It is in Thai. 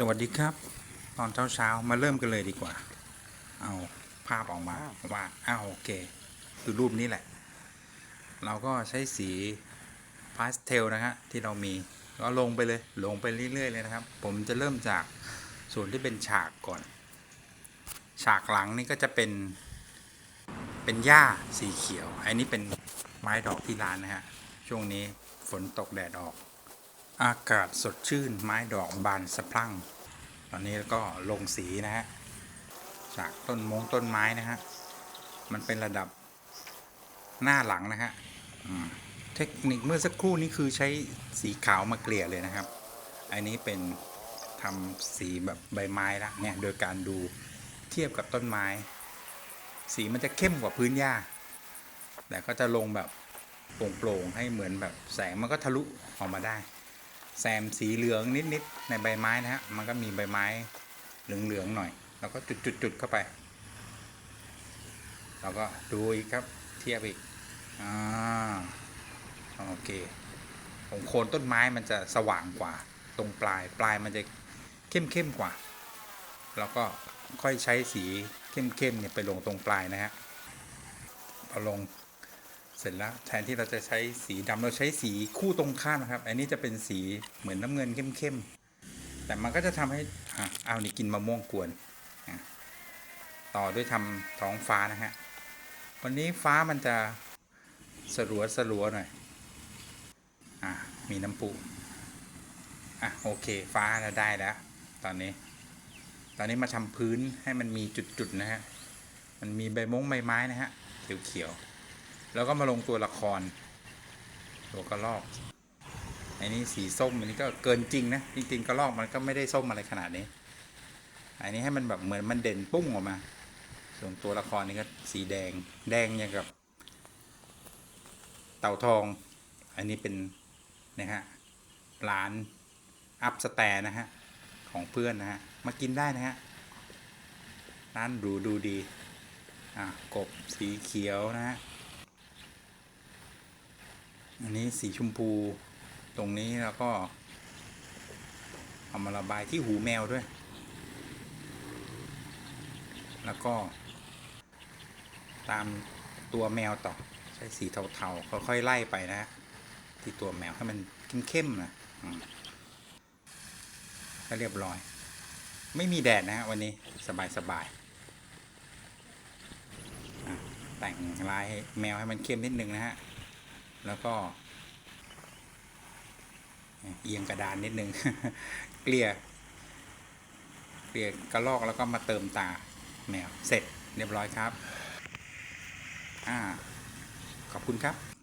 สวัสดีครับ ตอนเช้าเช้าๆมาเริ่มกันเลยดีกว่า เอาภาพออกมาว่าอ้าวโอเคคือรูปนี้แหละ เราก็ใช้สีพาสเทลนะฮะที่เรามีก็ลงไปเลยลงไปเรื่อยๆเลยนะครับ ผมจะเริ่มจากส่วนที่เป็นฉากก่อน ฉากหลังนี่ก็จะเป็นเป็นหญ้าสีเขียว อันนี้เป็นไม้ดอกที่ร้านนะฮะช่วงนี้ฝนตกแดดออก อากาศสดชื่นไม้ดอกบานสะพรั่ง ตอนนี้ก็ลงสีนะฮะ จากต้นมงต้นไม้นะฮะ มันเป็นระดับหน้าหลังนะฮะเทคนิคเมื่อสักครู่นี้คือใช้สีขาวมาเกลี่ยเลยนะครับ อันนี้เป็นทำสีแบบใบไม้ละเนี่ย โดยการดูเทียบกับต้นไม้ สีมันจะเข้มกว่าพื้นหญ้า แต่ก็จะลงแบบโปร่งๆให้เหมือนแบบแสงมันก็ทะลุออกมาได้ แซมสีเหลืองนิดๆในใบไม้นะฮะมันก็มีใบไม้เหลืองๆหน่อย แล้วก็จุดๆๆเข้าไปเราก็ดูอีกครับเทียบอีกอ่าโอเคของโคนต้นไม้มันจะสว่างกว่า ตรงปลายปลายมันจะเข้มๆกว่า แล้วก็ค่อยใช้สีเข้มๆเนี่ยไปลงตรงปลายนะฮะพอลง เสร็จแล้วแทนที่เราจะใช้สีดำเราใช้สีคู่ตรงข้ามนะครับ อันนี้จะเป็นสีเหมือนน้ำเงินเข้มๆแต่มันก็จะทำให้อะเอานี่กินมะม่วงกวนต่อด้วยทำท้องฟ้านะฮะวันนี้ฟ้ามันจะสลัวสลัวหน่อยอะมีน้ำปูอะโอเคฟ้าเราได้แล้ว ตอนนี้ ตอนนี้มาทำพื้นให้มันมีจุดๆนะฮะมันมีใบมงใบไม้นะฮะเขียวๆ แล้วก็มาลงตัวละคร ตัวกระลอกอันนี้สีส้มอันนี้ก็เกินจริงนะจริงๆกระลอกมันก็ไม่ได้ส้มอะไรขนาดนี้ อันนี้ให้มันแบบเหมือนมันเด่นปุ้งออกมา ส่วนตัวละครนี่ก็สีแดงแดงอย่างกับ เต่าทอง อันนี้เป็นนะฮะร้านอัพสแตร์นะฮะของเพื่อนนะฮะมากินได้นะฮะร้านหรูดูดีอะกบสีเขียวนะฮะ อันนี้สีชมพู ตรงนี้แล้วก็ เอามาระบายที่หูแมวด้วย แล้วก็ ตามตัวแมวต่อใช้สีเทาๆค่อยๆไล่ไปนะที่ตัวแมวให้มันเข้มๆนะก็เรียบร้อย ไม่มีแดดนะฮะวันนี้สบายๆแต่งลายแมวให้มันเข้มนิดนึงนะฮะ แล้วก็เอียงกระดานนิดนึง เกลี่ย เกลี่ยกระลอกแล้วก็มาเติมตาแมว เสร็จเรียบร้อยครับ อ่า ขอบคุณครับ